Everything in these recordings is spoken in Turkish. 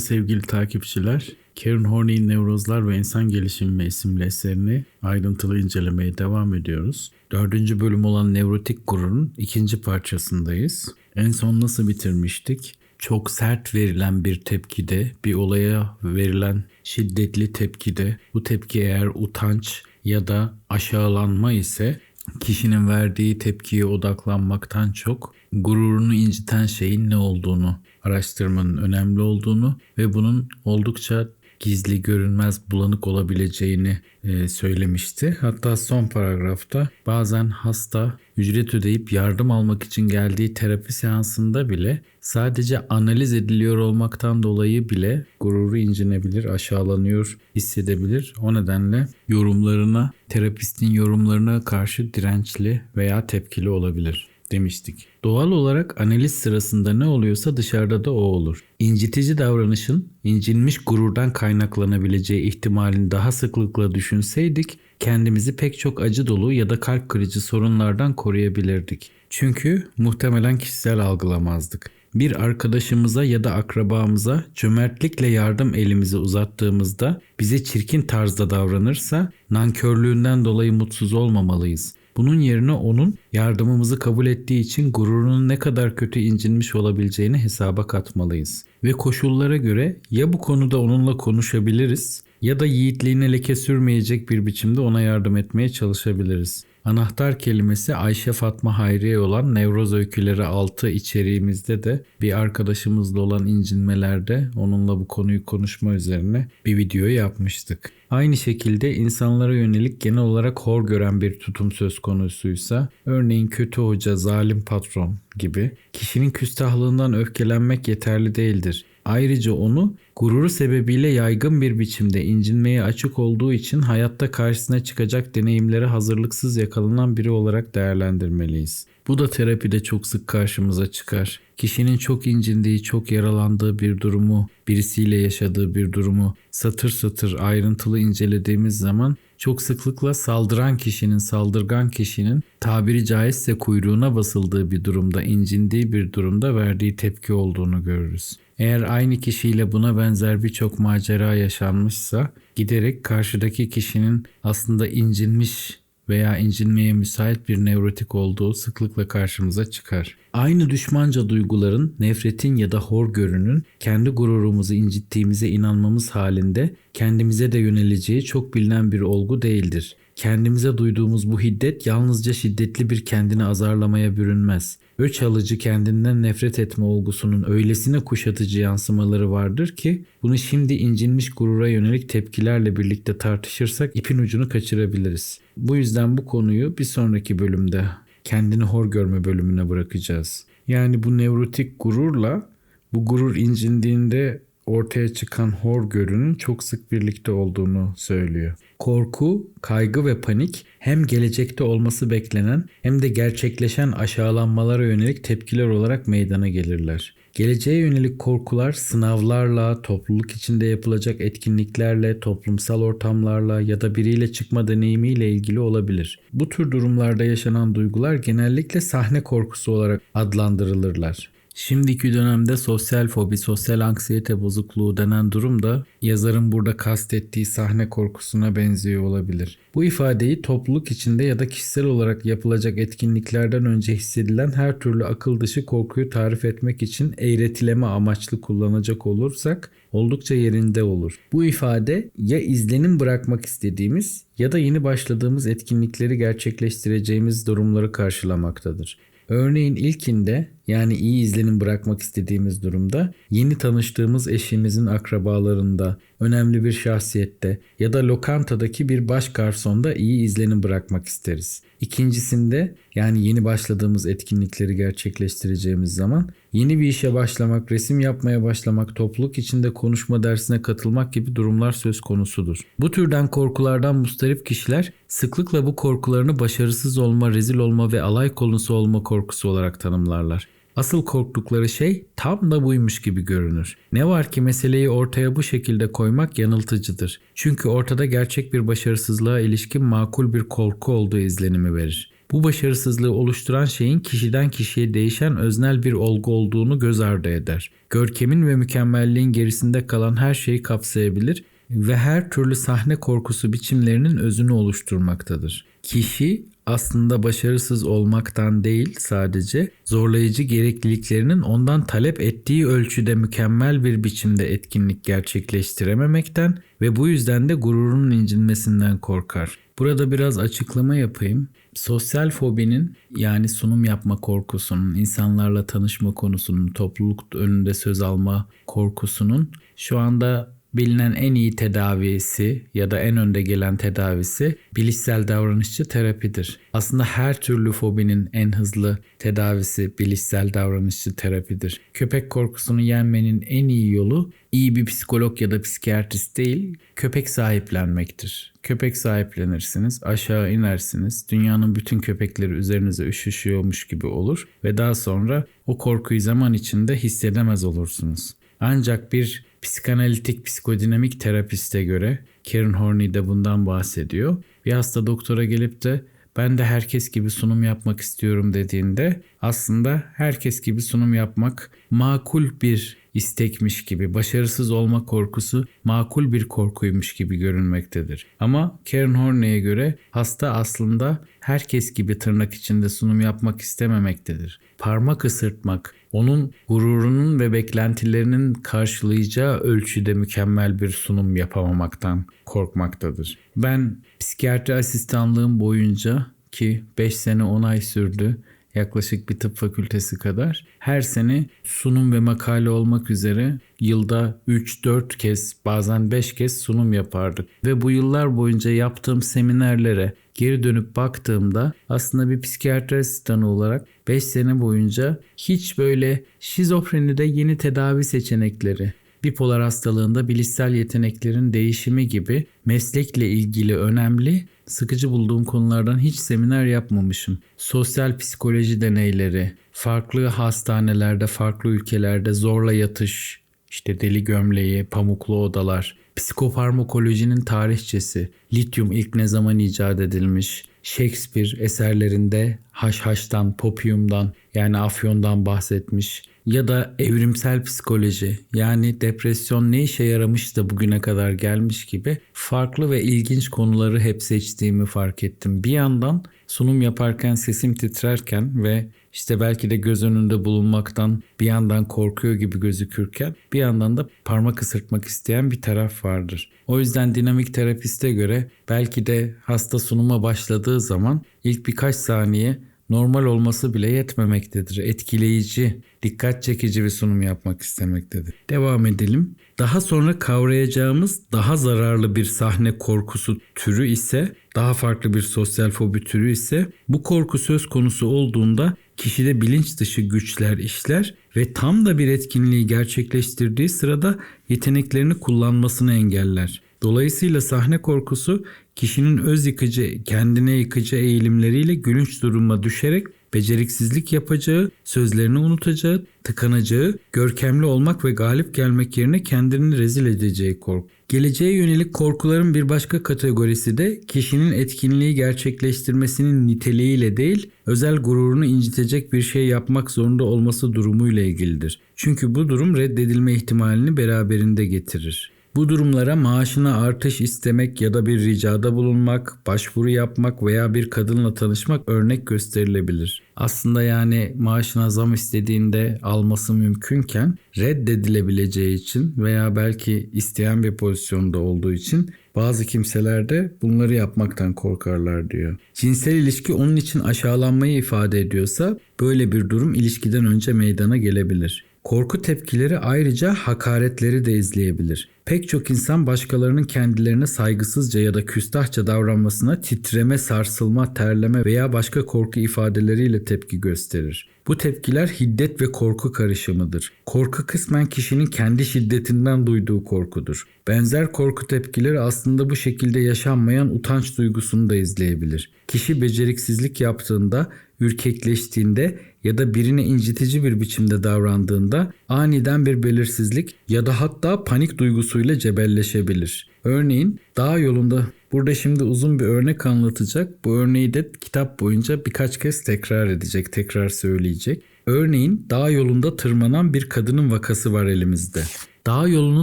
Sevgili takipçiler. Karen Horney'in Nevrozlar ve İnsan Gelişimi isimli eserini ayrıntılı incelemeye devam ediyoruz. Dördüncü bölüm olan Nevrotik Gurur'un ikinci parçasındayız. En son nasıl bitirmiştik? Çok sert verilen bir tepkide, bir olaya verilen şiddetli tepkide, bu tepki eğer utanç ya da aşağılanma ise kişinin verdiği tepkiye odaklanmaktan çok gururunu inciten şeyin ne olduğunu araştırmanın önemli olduğunu ve bunun oldukça gizli, görünmez, bulanık olabileceğini e, söylemişti. Hatta son paragrafta bazen hasta ücret ödeyip yardım almak için geldiği terapi seansında bile sadece analiz ediliyor olmaktan dolayı bile gururu incinebilir, aşağılanıyor, hissedebilir. O nedenle yorumlarına, terapistin yorumlarına karşı dirençli veya tepkili olabilir demiştik. Doğal olarak analiz sırasında ne oluyorsa dışarıda da o olur. İncitici davranışın incinmiş gururdan kaynaklanabileceği ihtimalini daha sıklıkla düşünseydik kendimizi pek çok acı dolu ya da kalp kırıcı sorunlardan koruyabilirdik. Çünkü muhtemelen kişisel algılamazdık. Bir arkadaşımıza ya da akrabamıza cömertlikle yardım elimizi uzattığımızda bize çirkin tarzda davranırsa nankörlüğünden dolayı mutsuz olmamalıyız. Bunun yerine onun yardımımızı kabul ettiği için gururunun ne kadar kötü incinmiş olabileceğini hesaba katmalıyız. Ve koşullara göre ya bu konuda onunla konuşabiliriz ya da yiğitliğine leke sürmeyecek bir biçimde ona yardım etmeye çalışabiliriz. Anahtar kelimesi Ayşe Fatma Hayriye olan Nevroz Öyküleri 6 içeriğimizde de bir arkadaşımızla olan incinmelerde onunla bu konuyu konuşma üzerine bir video yapmıştık. Aynı şekilde insanlara yönelik genel olarak hor gören bir tutum söz konusuysa, örneğin kötü hoca, zalim patron gibi kişinin küstahlığından öfkelenmek yeterli değildir. Ayrıca onu gururu sebebiyle yaygın bir biçimde incinmeye açık olduğu için hayatta karşısına çıkacak deneyimlere hazırlıksız yakalanan biri olarak değerlendirmeliyiz. Bu da terapide çok sık karşımıza çıkar. Kişinin çok incindiği, çok yaralandığı bir durumu, birisiyle yaşadığı bir durumu satır satır ayrıntılı incelediğimiz zaman çok sıklıkla saldıran kişinin, saldırgan kişinin tabiri caizse kuyruğuna basıldığı bir durumda, incindiği bir durumda verdiği tepki olduğunu görürüz. Eğer aynı kişiyle buna benzer birçok macera yaşanmışsa giderek karşıdaki kişinin aslında incinmiş veya incinmeye müsait bir nevrotik olduğu sıklıkla karşımıza çıkar. Aynı düşmanca duyguların, nefretin ya da hor görünün kendi gururumuzu incittiğimize inanmamız halinde kendimize de yöneleceği çok bilinen bir olgu değildir. Kendimize duyduğumuz bu hiddet yalnızca şiddetli bir kendini azarlamaya bürünmez. Öç alıcı kendinden nefret etme olgusunun öylesine kuşatıcı yansımaları vardır ki bunu şimdi incinmiş gurura yönelik tepkilerle birlikte tartışırsak ipin ucunu kaçırabiliriz. Bu yüzden bu konuyu bir sonraki bölümde kendini hor görme bölümüne bırakacağız. Yani bu nevrotik gururla bu gurur incindiğinde ortaya çıkan hor görünün çok sık birlikte olduğunu söylüyor. Korku, kaygı ve panik hem gelecekte olması beklenen hem de gerçekleşen aşağılanmalara yönelik tepkiler olarak meydana gelirler. Geleceğe yönelik korkular sınavlarla, topluluk içinde yapılacak etkinliklerle, toplumsal ortamlarla ya da biriyle çıkma deneyimiyle ilgili olabilir. Bu tür durumlarda yaşanan duygular genellikle sahne korkusu olarak adlandırılırlar. Şimdiki dönemde sosyal fobi, sosyal anksiyete bozukluğu denen durum da yazarın burada kastettiği sahne korkusuna benziyor olabilir. Bu ifadeyi topluluk içinde ya da kişisel olarak yapılacak etkinliklerden önce hissedilen her türlü akıl dışı korkuyu tarif etmek için eğretileme amaçlı kullanacak olursak oldukça yerinde olur. Bu ifade ya izlenim bırakmak istediğimiz ya da yeni başladığımız etkinlikleri gerçekleştireceğimiz durumları karşılamaktadır. Örneğin ilkinde yani iyi izlenim bırakmak istediğimiz durumda yeni tanıştığımız eşimizin akrabalarında, önemli bir şahsiyette ya da lokantadaki bir baş garsonda iyi izlenim bırakmak isteriz. İkincisinde yani yeni başladığımız etkinlikleri gerçekleştireceğimiz zaman yeni bir işe başlamak, resim yapmaya başlamak, topluluk içinde konuşma dersine katılmak gibi durumlar söz konusudur. Bu türden korkulardan mustarip kişiler sıklıkla bu korkularını başarısız olma, rezil olma ve alay konusu olma korkusu olarak tanımlarlar. Asıl korktukları şey tam da buymuş gibi görünür. Ne var ki meseleyi ortaya bu şekilde koymak yanıltıcıdır. Çünkü ortada gerçek bir başarısızlığa ilişkin makul bir korku olduğu izlenimi verir. bu başarısızlığı oluşturan şeyin kişiden kişiye değişen öznel bir olgu olduğunu göz ardı eder. Görkemin ve mükemmelliğin gerisinde kalan her şeyi kapsayabilir ve her türlü sahne korkusu biçimlerinin özünü oluşturmaktadır. Kişi aslında başarısız olmaktan değil sadece zorlayıcı gerekliliklerinin ondan talep ettiği ölçüde mükemmel bir biçimde etkinlik gerçekleştirememekten ve bu yüzden de gururunun incinmesinden korkar. Burada biraz açıklama yapayım. Sosyal fobinin yani sunum yapma korkusunun, insanlarla tanışma konusunun, topluluk önünde söz alma korkusunun şu anda bilinen en iyi tedavisi ya da en önde gelen tedavisi bilişsel davranışçı terapidir. Aslında her türlü fobinin en hızlı tedavisi bilişsel davranışçı terapidir. Köpek korkusunu yenmenin en iyi yolu iyi bir psikolog ya da psikiyatrist değil, köpek sahiplenmektir. Köpek sahiplenirsiniz, aşağı inersiniz, dünyanın bütün köpekleri üzerinize üşüşüyormuş gibi olur ve daha sonra o korkuyu zaman içinde hissedemez olursunuz. Ancak bir psikanalitik psikodinamik terapiste göre Karen Horney de bundan bahsediyor. Bir hasta doktora gelip de ben de herkes gibi sunum yapmak istiyorum dediğinde aslında herkes gibi sunum yapmak makul bir istekmiş gibi, başarısız olma korkusu makul bir korkuymuş gibi görünmektedir. Ama Karen Horney'e göre hasta aslında herkes gibi tırnak içinde sunum yapmak istememektedir. Parmak ısırtmak, onun gururunun ve beklentilerinin karşılayacağı ölçüde mükemmel bir sunum yapamamaktan korkmaktadır. Ben psikiyatri asistanlığım boyunca ki 5 sene 10 ay sürdü yaklaşık bir tıp fakültesi kadar her sene sunum ve makale olmak üzere yılda 3-4 kez bazen 5 kez sunum yapardık. Ve bu yıllar boyunca yaptığım seminerlere geri dönüp baktığımda aslında bir psikiyatri asistanı olarak 5 sene boyunca hiç böyle şizofrenide yeni tedavi seçenekleri, bipolar hastalığında bilişsel yeteneklerin değişimi gibi meslekle ilgili önemli, sıkıcı bulduğum konulardan hiç seminer yapmamışım. Sosyal psikoloji deneyleri, farklı hastanelerde, farklı ülkelerde zorla yatış, işte deli gömleği, pamuklu odalar, psikofarmakolojinin tarihçesi, lityum ilk ne zaman icat edilmiş, Shakespeare eserlerinde haşhaştan, popiumdan yani afyondan bahsetmiş ya da evrimsel psikoloji yani depresyon ne işe yaramış da bugüne kadar gelmiş gibi farklı ve ilginç konuları hep seçtiğimi fark ettim. Bir yandan sunum yaparken sesim titrerken ve işte belki de göz önünde bulunmaktan bir yandan korkuyor gibi gözükürken bir yandan da parmak ısırtmak isteyen bir taraf vardır. O yüzden dinamik terapiste göre belki de hasta sunuma başladığı zaman ilk birkaç saniye normal olması bile yetmemektedir. Etkileyici, dikkat çekici bir sunum yapmak istemektedir. Devam edelim. Daha sonra kavrayacağımız daha zararlı bir sahne korkusu türü ise, daha farklı bir sosyal fobi türü ise bu korku söz konusu olduğunda kişide bilinç dışı güçler işler ve tam da bir etkinliği gerçekleştirdiği sırada yeteneklerini kullanmasını engeller. Dolayısıyla sahne korkusu kişinin öz yıkıcı, kendine yıkıcı eğilimleriyle gülünç duruma düşerek beceriksizlik yapacağı, sözlerini unutacağı, tıkanacağı, görkemli olmak ve galip gelmek yerine kendini rezil edeceği korku. Geleceğe yönelik korkuların bir başka kategorisi de kişinin etkinliği gerçekleştirmesinin niteliğiyle değil, özel gururunu incitecek bir şey yapmak zorunda olması durumuyla ilgilidir. Çünkü bu durum reddedilme ihtimalini beraberinde getirir. Bu durumlara maaşına artış istemek ya da bir ricada bulunmak, başvuru yapmak veya bir kadınla tanışmak örnek gösterilebilir. Aslında yani maaşına zam istediğinde alması mümkünken reddedilebileceği için veya belki isteyen bir pozisyonda olduğu için bazı kimseler de bunları yapmaktan korkarlar diyor. Cinsel ilişki onun için aşağılanmayı ifade ediyorsa böyle bir durum ilişkiden önce meydana gelebilir. Korku tepkileri ayrıca hakaretleri de izleyebilir. Pek çok insan başkalarının kendilerine saygısızca ya da küstahça davranmasına titreme, sarsılma, terleme veya başka korku ifadeleriyle tepki gösterir. Bu tepkiler hiddet ve korku karışımıdır. Korku kısmen kişinin kendi şiddetinden duyduğu korkudur. Benzer korku tepkileri aslında bu şekilde yaşanmayan utanç duygusunu da izleyebilir. Kişi beceriksizlik yaptığında, ürkekleştiğinde ya da birine incitici bir biçimde davrandığında aniden bir belirsizlik ya da hatta panik duygusuyla cebelleşebilir. Örneğin dağ yolunda Burada şimdi uzun bir örnek anlatacak. Bu örneği de kitap boyunca birkaç kez tekrar edecek, tekrar söyleyecek. Örneğin dağ yolunda tırmanan bir kadının vakası var elimizde. Dağ yolunun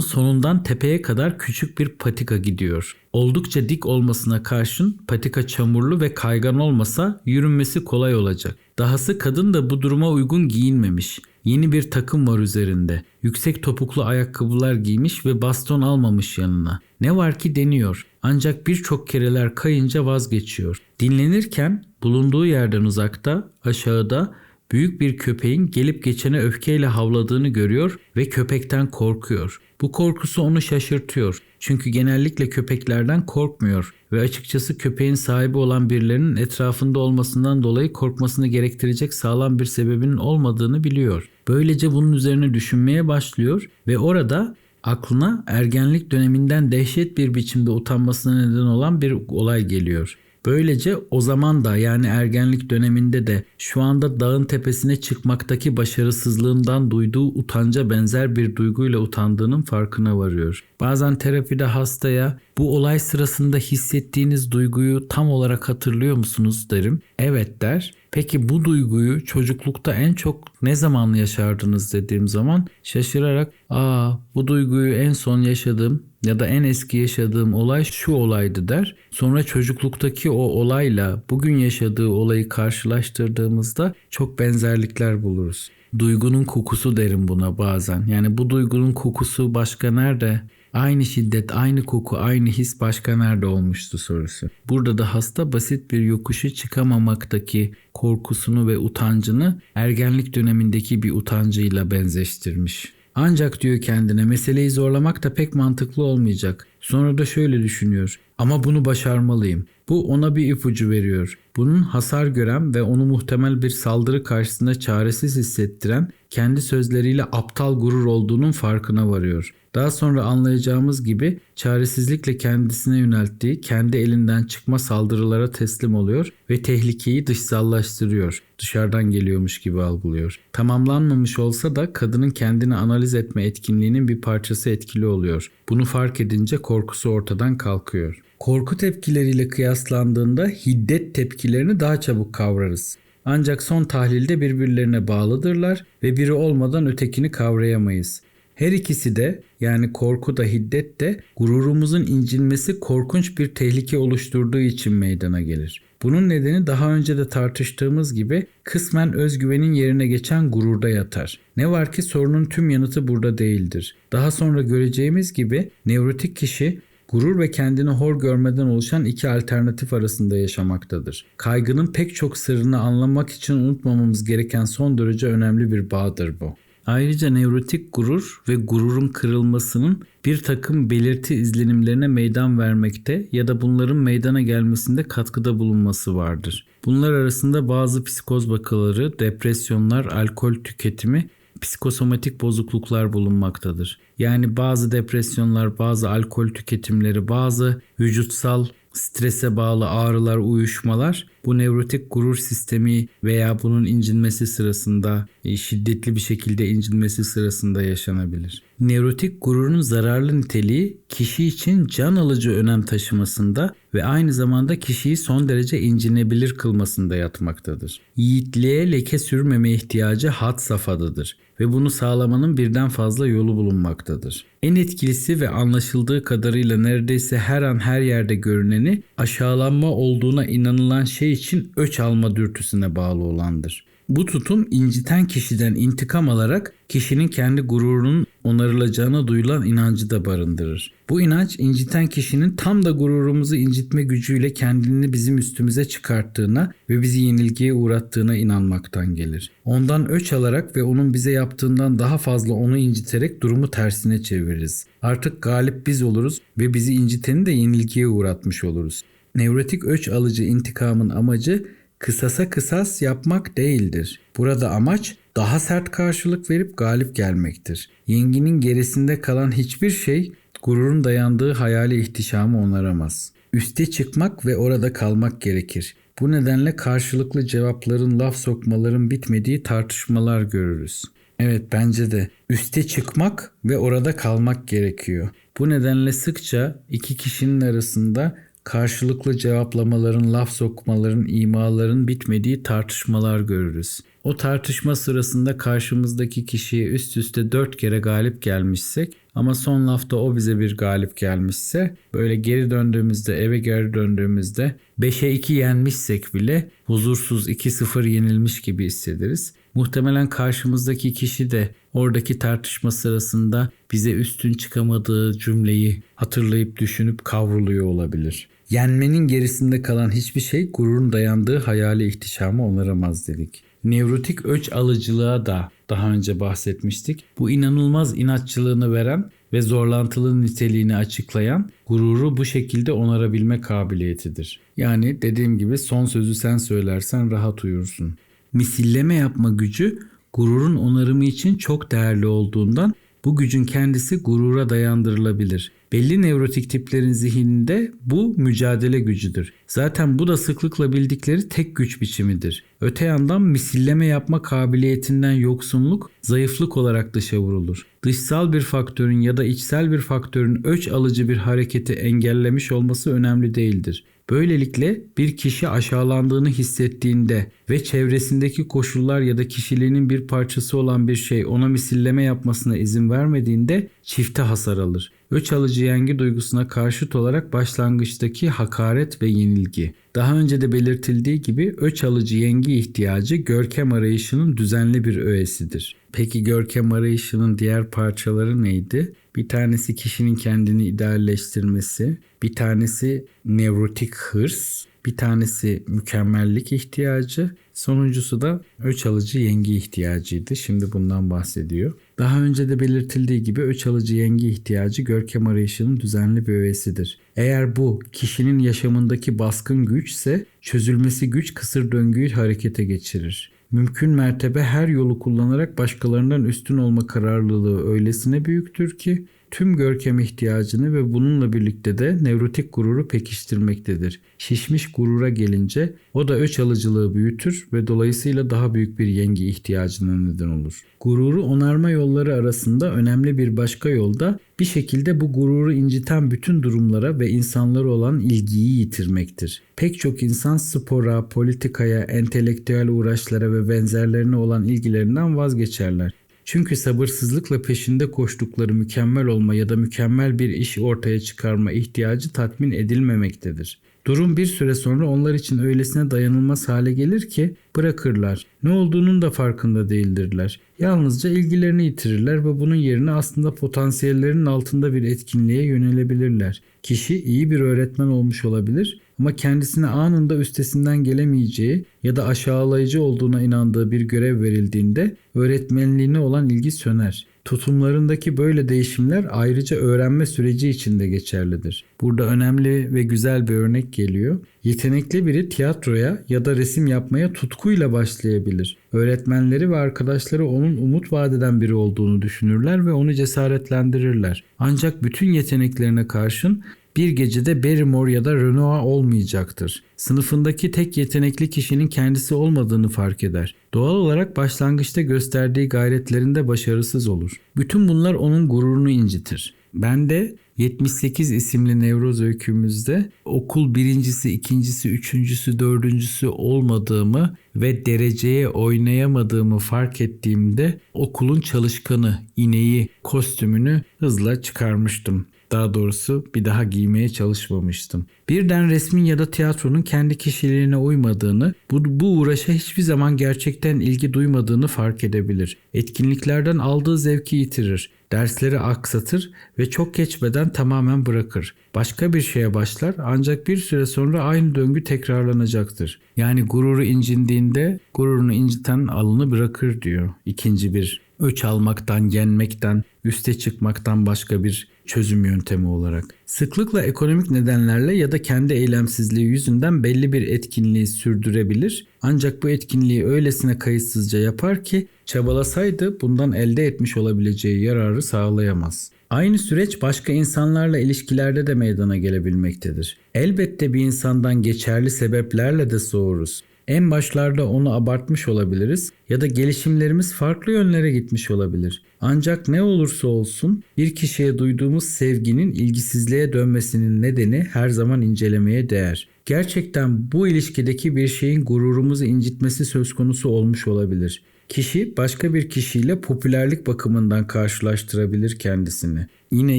sonundan tepeye kadar küçük bir patika gidiyor. Oldukça dik olmasına karşın patika çamurlu ve kaygan olmasa yürünmesi kolay olacak. Dahası kadın da bu duruma uygun giyinmemiş. Yeni bir takım var üzerinde. Yüksek topuklu ayakkabılar giymiş ve baston almamış yanına. Ne var ki deniyor. Ancak birçok kereler kayınca vazgeçiyor. Dinlenirken bulunduğu yerden uzakta, aşağıda büyük bir köpeğin gelip geçene öfkeyle havladığını görüyor ve köpekten korkuyor. Bu korkusu onu şaşırtıyor. Çünkü genellikle köpeklerden korkmuyor ve açıkçası köpeğin sahibi olan birilerinin etrafında olmasından dolayı korkmasını gerektirecek sağlam bir sebebinin olmadığını biliyor. Böylece bunun üzerine düşünmeye başlıyor ve orada aklına ergenlik döneminden dehşet bir biçimde utanmasına neden olan bir olay geliyor. Böylece o zaman da yani ergenlik döneminde de şu anda dağın tepesine çıkmaktaki başarısızlığından duyduğu utanca benzer bir duyguyla utandığının farkına varıyor. Bazen terapide hastaya bu olay sırasında hissettiğiniz duyguyu tam olarak hatırlıyor musunuz derim. Evet der. Peki bu duyguyu çocuklukta en çok ne zaman yaşardınız dediğim zaman şaşırarak aa bu duyguyu en son yaşadığım ya da en eski yaşadığım olay şu olaydı der. Sonra çocukluktaki o olayla bugün yaşadığı olayı karşılaştırdığımızda çok benzerlikler buluruz. Duygunun kokusu derim buna bazen. Yani bu duygunun kokusu başka nerede? Aynı şiddet, aynı koku, aynı his başka nerede olmuştu sorusu. Burada da hasta basit bir yokuşu çıkamamaktaki korkusunu ve utancını ergenlik dönemindeki bir utancıyla benzeştirmiş. Ancak diyor kendine meseleyi zorlamak da pek mantıklı olmayacak. Sonra da şöyle düşünüyor. Ama bunu başarmalıyım. Bu ona bir ipucu veriyor. Bunun hasar gören ve onu muhtemel bir saldırı karşısında çaresiz hissettiren kendi sözleriyle aptal gurur olduğunun farkına varıyor. Daha sonra anlayacağımız gibi çaresizlikle kendisine yönelttiği kendi elinden çıkma saldırılara teslim oluyor ve tehlikeyi dışsallaştırıyor. Dışarıdan geliyormuş gibi algılıyor. Tamamlanmamış olsa da kadının kendini analiz etme etkinliğinin bir parçası etkili oluyor. Bunu fark edince korkusu ortadan kalkıyor. Korku tepkileriyle kıyaslandığında hiddet tepkilerini daha çabuk kavrarız. Ancak son tahlilde birbirlerine bağlıdırlar ve biri olmadan ötekini kavrayamayız. Her ikisi de yani korku da hiddet de gururumuzun incinmesi korkunç bir tehlike oluşturduğu için meydana gelir. Bunun nedeni daha önce de tartıştığımız gibi kısmen özgüvenin yerine geçen gururda yatar. Ne var ki sorunun tüm yanıtı burada değildir. Daha sonra göreceğimiz gibi nevrotik kişi gurur ve kendini hor görmeden oluşan iki alternatif arasında yaşamaktadır. Kaygının pek çok sırrını anlamak için unutmamamız gereken son derece önemli bir bağdır bu. Ayrıca nevrotik gurur ve gururun kırılmasının bir takım belirti izlenimlerine meydan vermekte ya da bunların meydana gelmesinde katkıda bulunması vardır. Bunlar arasında bazı psikoz vakaları, depresyonlar, alkol tüketimi, psikosomatik bozukluklar bulunmaktadır. Yani bazı depresyonlar, bazı alkol tüketimleri, bazı vücutsal strese bağlı ağrılar, uyuşmalar bu nevrotik gurur sistemi veya bunun incinmesi sırasında e, şiddetli bir şekilde incinmesi sırasında yaşanabilir. Nevrotik gururun zararlı niteliği kişi için can alıcı önem taşımasında ve aynı zamanda kişiyi son derece incinebilir kılmasında yatmaktadır. Yiğitliğe leke sürmeme ihtiyacı had safhadadır ve bunu sağlamanın birden fazla yolu bulunmaktadır. En etkilisi ve anlaşıldığı kadarıyla neredeyse her an her yerde görüneni aşağılanma olduğuna inanılan şey için öç alma dürtüsüne bağlı olandır. Bu tutum inciten kişiden intikam alarak kişinin kendi gururunun onarılacağına duyulan inancı da barındırır. Bu inanç inciten kişinin tam da gururumuzu incitme gücüyle kendini bizim üstümüze çıkarttığına ve bizi yenilgiye uğrattığına inanmaktan gelir. Ondan öç alarak ve onun bize yaptığından daha fazla onu inciterek durumu tersine çeviririz. Artık galip biz oluruz ve bizi inciteni de yenilgiye uğratmış oluruz. Nevrotik öç alıcı intikamın amacı kısasa kısas yapmak değildir. Burada amaç daha sert karşılık verip galip gelmektir. Yenginin gerisinde kalan hiçbir şey gururun dayandığı hayali ihtişamı onaramaz. Üste çıkmak ve orada kalmak gerekir. Bu nedenle karşılıklı cevapların laf sokmaların bitmediği tartışmalar görürüz. Evet bence de üste çıkmak ve orada kalmak gerekiyor. Bu nedenle sıkça iki kişinin arasında karşılıklı cevaplamaların, laf sokmaların, imaların bitmediği tartışmalar görürüz. O tartışma sırasında karşımızdaki kişiye üst üste dört kere galip gelmişsek ama son lafta o bize bir galip gelmişse böyle geri döndüğümüzde eve geri döndüğümüzde 5'e 2 yenmişsek bile huzursuz 2-0 yenilmiş gibi hissederiz. Muhtemelen karşımızdaki kişi de oradaki tartışma sırasında bize üstün çıkamadığı cümleyi hatırlayıp düşünüp kavruluyor olabilir. Yenmenin gerisinde kalan hiçbir şey gururun dayandığı hayali ihtişamı onaramaz dedik. Nevrotik öç alıcılığa da daha önce bahsetmiştik. Bu inanılmaz inatçılığını veren ve zorlantılı niteliğini açıklayan gururu bu şekilde onarabilme kabiliyetidir. Yani dediğim gibi son sözü sen söylersen rahat uyursun. Misilleme yapma gücü gururun onarımı için çok değerli olduğundan bu gücün kendisi gurura dayandırılabilir. Belli nevrotik tiplerin zihninde bu mücadele gücüdür. Zaten bu da sıklıkla bildikleri tek güç biçimidir. Öte yandan misilleme yapma kabiliyetinden yoksunluk zayıflık olarak dışa vurulur. Dışsal bir faktörün ya da içsel bir faktörün öç alıcı bir hareketi engellemiş olması önemli değildir. Böylelikle bir kişi aşağılandığını hissettiğinde ve çevresindeki koşullar ya da kişiliğinin bir parçası olan bir şey ona misilleme yapmasına izin vermediğinde çifte hasar alır. Öç alıcı yengi duygusuna karşıt olarak başlangıçtaki hakaret ve yenilgi. Daha önce de belirtildiği gibi öç alıcı yengi ihtiyacı görkem arayışının düzenli bir öğesidir. Peki görkem arayışının diğer parçaları neydi? Bir tanesi kişinin kendini idealleştirmesi, bir tanesi nevrotik hırs, bir tanesi mükemmellik ihtiyacı, sonuncusu da öç alıcı yengi ihtiyacıydı. Şimdi bundan bahsediyor. Daha önce de belirtildiği gibi öç alıcı yengi ihtiyacı görkem arayışının düzenli bir öğesidir. Eğer bu kişinin yaşamındaki baskın güçse çözülmesi güç kısır döngüyü harekete geçirir. Mümkün mertebe her yolu kullanarak başkalarından üstün olma kararlılığı öylesine büyüktür ki tüm görkem ihtiyacını ve bununla birlikte de nevrotik gururu pekiştirmektedir. Şişmiş gurura gelince o da öç alıcılığı büyütür ve dolayısıyla daha büyük bir yengi ihtiyacına neden olur. Gururu onarma yolları arasında önemli bir başka yolda bir şekilde bu gururu inciten bütün durumlara ve insanlara olan ilgiyi yitirmektir. Pek çok insan spora, politikaya, entelektüel uğraşlara ve benzerlerine olan ilgilerinden vazgeçerler. Çünkü sabırsızlıkla peşinde koştukları mükemmel olma ya da mükemmel bir iş ortaya çıkarma ihtiyacı tatmin edilmemektedir. Durum bir süre sonra onlar için öylesine dayanılmaz hale gelir ki bırakırlar. Ne olduğunun da farkında değildirler. Yalnızca ilgilerini yitirirler ve bunun yerine aslında potansiyellerinin altında bir etkinliğe yönelebilirler. Kişi iyi bir öğretmen olmuş olabilir ama kendisine anında üstesinden gelemeyeceği ya da aşağılayıcı olduğuna inandığı bir görev verildiğinde öğretmenliğine olan ilgi söner. Tutumlarındaki böyle değişimler ayrıca öğrenme süreci içinde geçerlidir. Burada önemli ve güzel bir örnek geliyor. Yetenekli biri tiyatroya ya da resim yapmaya tutkuyla başlayabilir. Öğretmenleri ve arkadaşları onun umut vadeden biri olduğunu düşünürler ve onu cesaretlendirirler. Ancak bütün yeteneklerine karşın bir gecede Barrymore ya da Renoir olmayacaktır. Sınıfındaki tek yetenekli kişinin kendisi olmadığını fark eder. Doğal olarak başlangıçta gösterdiği gayretlerinde başarısız olur. Bütün bunlar onun gururunu incitir. Ben de 78 isimli nevroz öykümüzde okul birincisi, ikincisi, üçüncüsü, dördüncüsü olmadığımı ve dereceye oynayamadığımı fark ettiğimde okulun çalışkanı, ineği, kostümünü hızla çıkarmıştım. Daha doğrusu bir daha giymeye çalışmamıştım. Birden resmin ya da tiyatronun kendi kişiliğine uymadığını, bu, bu uğraşa hiçbir zaman gerçekten ilgi duymadığını fark edebilir. Etkinliklerden aldığı zevki yitirir. Dersleri aksatır ve çok geçmeden tamamen bırakır. Başka bir şeye başlar ancak bir süre sonra aynı döngü tekrarlanacaktır. Yani gururu incindiğinde gururunu inciten alını bırakır diyor. İkinci bir öç almaktan, yenmekten, üste çıkmaktan başka bir çözüm yöntemi olarak. Sıklıkla ekonomik nedenlerle ya da kendi eylemsizliği yüzünden belli bir etkinliği sürdürebilir. Ancak bu etkinliği öylesine kayıtsızca yapar ki çabalasaydı bundan elde etmiş olabileceği yararı sağlayamaz. Aynı süreç başka insanlarla ilişkilerde de meydana gelebilmektedir. Elbette bir insandan geçerli sebeplerle de soğuruz. En başlarda onu abartmış olabiliriz ya da gelişimlerimiz farklı yönlere gitmiş olabilir. Ancak ne olursa olsun bir kişiye duyduğumuz sevginin ilgisizliğe dönmesinin nedeni her zaman incelemeye değer. Gerçekten bu ilişkideki bir şeyin gururumuzu incitmesi söz konusu olmuş olabilir. Kişi başka bir kişiyle popülerlik bakımından karşılaştırabilir kendisini. Yine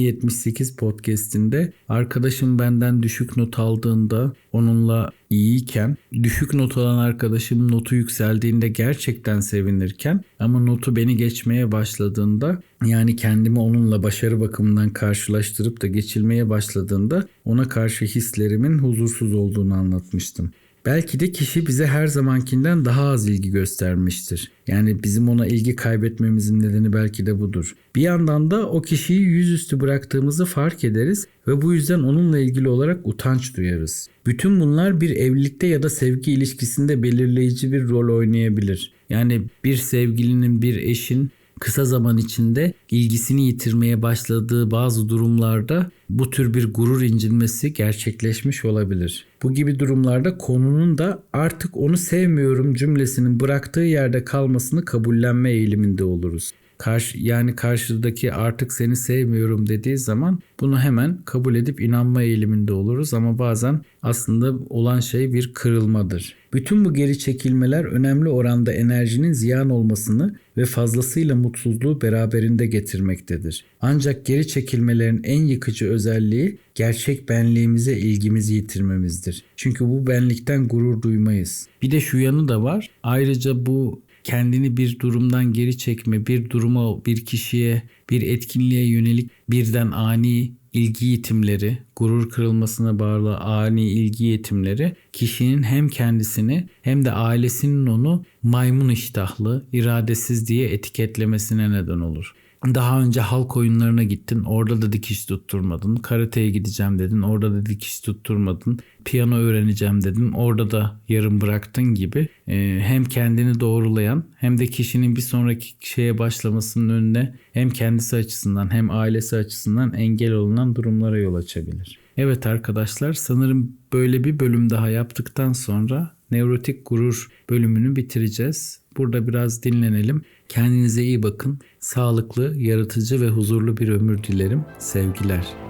78 podcast'inde arkadaşım benden düşük not aldığında onunla iyiyken düşük not alan arkadaşım notu yükseldiğinde gerçekten sevinirken ama notu beni geçmeye başladığında yani kendimi onunla başarı bakımından karşılaştırıp da geçilmeye başladığında ona karşı hislerimin huzursuz olduğunu anlatmıştım. Belki de kişi bize her zamankinden daha az ilgi göstermiştir. Yani bizim ona ilgi kaybetmemizin nedeni belki de budur. Bir yandan da o kişiyi yüzüstü bıraktığımızı fark ederiz ve bu yüzden onunla ilgili olarak utanç duyarız. Bütün bunlar bir evlilikte ya da sevgi ilişkisinde belirleyici bir rol oynayabilir. Yani bir sevgilinin, bir eşin kısa zaman içinde ilgisini yitirmeye başladığı bazı durumlarda bu tür bir gurur incinmesi gerçekleşmiş olabilir. Bu gibi durumlarda konunun da artık onu sevmiyorum cümlesinin bıraktığı yerde kalmasını kabullenme eğiliminde oluruz. Karşı, yani karşıdaki artık seni sevmiyorum dediği zaman bunu hemen kabul edip inanma eğiliminde oluruz ama bazen aslında olan şey bir kırılmadır. Bütün bu geri çekilmeler önemli oranda enerjinin ziyan olmasını ve fazlasıyla mutsuzluğu beraberinde getirmektedir. Ancak geri çekilmelerin en yıkıcı özelliği gerçek benliğimize ilgimizi yitirmemizdir. Çünkü bu benlikten gurur duymayız. Bir de şu yanı da var. Ayrıca bu kendini bir durumdan geri çekme, bir duruma, bir kişiye, bir etkinliğe yönelik birden ani ilgi yetimleri, gurur kırılmasına bağlı ani ilgi yetimleri kişinin hem kendisini hem de ailesinin onu maymun iştahlı, iradesiz diye etiketlemesine neden olur. Daha önce halk oyunlarına gittin, orada da dikiş tutturmadın. Karateye gideceğim dedin, orada da dikiş tutturmadın. Piyano öğreneceğim dedin, orada da yarım bıraktın gibi. Ee, hem kendini doğrulayan hem de kişinin bir sonraki şeye başlamasının önüne hem kendisi açısından hem ailesi açısından engel olunan durumlara yol açabilir. Evet arkadaşlar sanırım böyle bir bölüm daha yaptıktan sonra nevrotik gurur bölümünü bitireceğiz. Burada biraz dinlenelim. Kendinize iyi bakın. Sağlıklı, yaratıcı ve huzurlu bir ömür dilerim. Sevgiler.